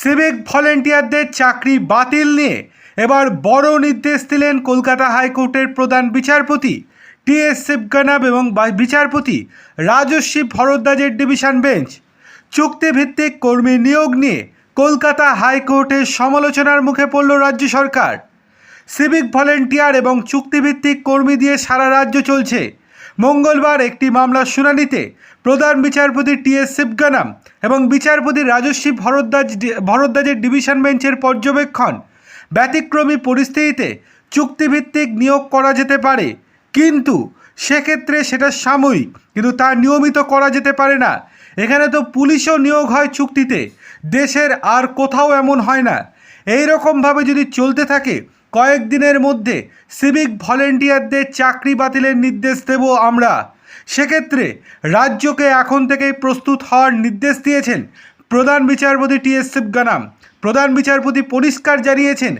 Civic ভলেন্টিয়ারদের চাকরি বাতিল নিয়ে এবার বড় নির্দেশ দিলেন কলকাতা হাইকোর্টের প্রধান বিচারপতি টি এস শিবগানাব এবং বিচারপতি রাজস্বী ভরদ্বাজের ডিভিশন বেঞ্চ। চুক্তিভিত্তিক কর্মী নিয়োগ নিয়ে কলকাতা হাইকোর্টের সমালোচনার মুখে পড়ল রাজ্য সরকার। সিভিক ভলেন্টিয়ার এবং চুক্তিভিত্তিক কর্মী দিয়ে সারা রাজ্য চলছে। মঙ্গলবার একটি মামলার শুনানিতে প্রধান বিচারপতি টি এস শিবগানাম এবং বিচারপতি রাজস্বী ভরদ্বাজ ভরদ্বাজের ডিভিশন বেঞ্চের পর্যবেক্ষণ ব্যতিক্রমী পরিস্থিতিতে চুক্তিভিত্তিক নিয়োগ করা যেতে পারে। কিন্তু সেক্ষেত্রে সেটা সাময়িক, কিন্তু তা নিয়মিত করা যেতে পারে না। এখানে তো পুলিশও নিয়োগ হয় চুক্তিতে। দেশের আর কোথাও এমন হয় না। এই রকমভাবে যদি চলতে থাকে কয়েকদিনের মধ্যে সিভিক ভলেন্টিয়ারদের চাকরি বাতিলের নির্দেশ দেব আমরা। সেক্ষেত্রে রাজ্যকে এখন থেকেই প্রস্তুত হওয়ার নির্দেশ দিয়েছেন প্রধান বিচারপতি টি এস শিবগানাম প্রধান বিচারপতি পরিষ্কার জানিয়েছেন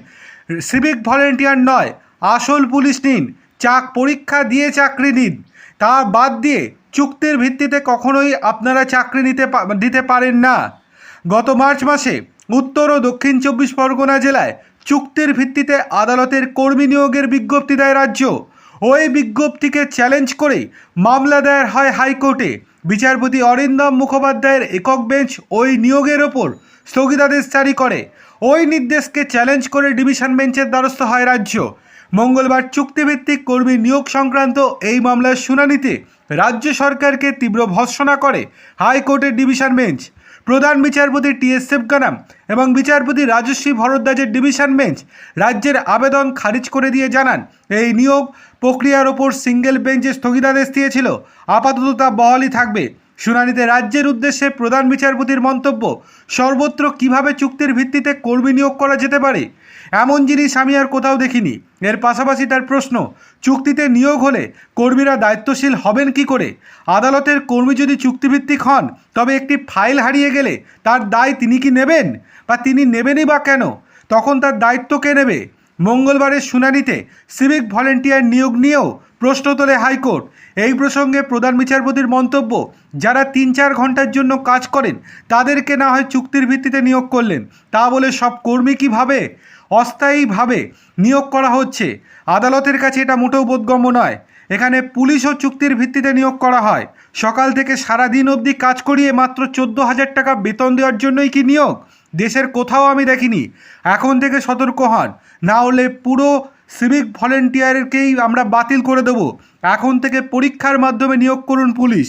সিভিক ভলেন্টিয়ার নয়, আসল পুলিশ নিন, চাক পরীক্ষা দিয়ে চাকরি নিন। তা বাদ দিয়ে চুক্তির ভিত্তিতে কখনোই আপনারা চাকরি নিতে দিতে পারেন না। গত মার্চ মাসে উত্তর ও দক্ষিণ চব্বিশ পরগনা জেলায় চুক্তির ভিত্তিতে আদালতের কর্মী নিয়োগের বিজ্ঞপ্তি দেয় রাজ্য। ওই বিজ্ঞপ্তিকে চ্যালেঞ্জ করে মামলা দায়ের হয় হাইকোর্টে। বিচারপতি অরিন্দম মুখোপাধ্যায়ের একক বেঞ্চ ওই নিয়োগের ওপর স্থগিতাদেশ জারি করে। ওই নির্দেশকে চ্যালেঞ্জ করে ডিভিশন বেঞ্চের দ্বারস্থ হয় রাজ্য। মঙ্গলবার চুক্তিভিত্তিক কর্মী নিয়োগ সংক্রান্ত এই মামলার শুনানিতে রাজ্য সরকারকে তীব্র ভর্সনা করে হাইকোর্টের ডিভিশন বেঞ্চ। প্রধান বিচারপতি টি এস সেবগানাম এবং বিচারপতি রাজশ্রী ভরদ্বাজের ডিভিশন বেঞ্চ রাজ্যের আবেদন খারিজ করে দিয়ে জানান, এই নিয়োগ প্রক্রিয়ার ওপর সিঙ্গেল বেঞ্চে স্থগিতাদেশ দিয়েছিল। আপাতত তা বহালই থাকবে। শুনানিতে রাজ্যের উদ্দেশ্যে প্রধান বিচারপতির মন্তব্য, সর্বত্র কীভাবে চুক্তির ভিত্তিতে কর্মী নিয়োগ করা যেতে পারে? এমন জিনিস আমি আর কোথাও দেখিনি। এর পাশাপাশি তার প্রশ্ন, চুক্তিতে নিয়োগ হলে কর্মীরা দায়িত্বশীল হবেন কি করে? আদালতের কর্মী যদি চুক্তিভিত্তিক হন, তবে একটি ফাইল হারিয়ে গেলে তার দায় তিনি কি নেবেন? বা তিনি নেবেনই বা কেন? তখন তার দায়িত্ব কে নেবে? মঙ্গলবারের শুনানিতে সিভিক ভলেন্টিয়ার নিয়োগ নিয়েও প্রশ্ন তোলে হাইকোর্ট। এই প্রসঙ্গে প্রধান বিচারপতির মন্তব্য, যারা তিন চার ঘণ্টার জন্য কাজ করেন, তাদেরকে না হয় চুক্তির ভিত্তিতে নিয়োগ করলেন। তা বলে সব কর্মী কীভাবে? অস্থায়ীভাবে নিয়োগ করা হচ্ছে। আদালতের কাছে এটা মোটেও বোধগম্য নয়। এখানে পুলিশও চুক্তির ভিত্তিতে নিয়োগ করা হয়। সকাল থেকে সারা দিন অবধি কাজ করিয়ে মাত্র চোদ্দ হাজার টাকা বেতন দেওয়ার জন্যই কি নিয়োগ? দেশের কোথাও আমি দেখিনি। এখন থেকে সতর্ক হন। না হলে পুরো সিভিক ভলেন্টিয়ারকেই আমরা বাতিল করে দেব। এখন থেকে পরীক্ষার মাধ্যমে নিয়োগ করুন পুলিশ।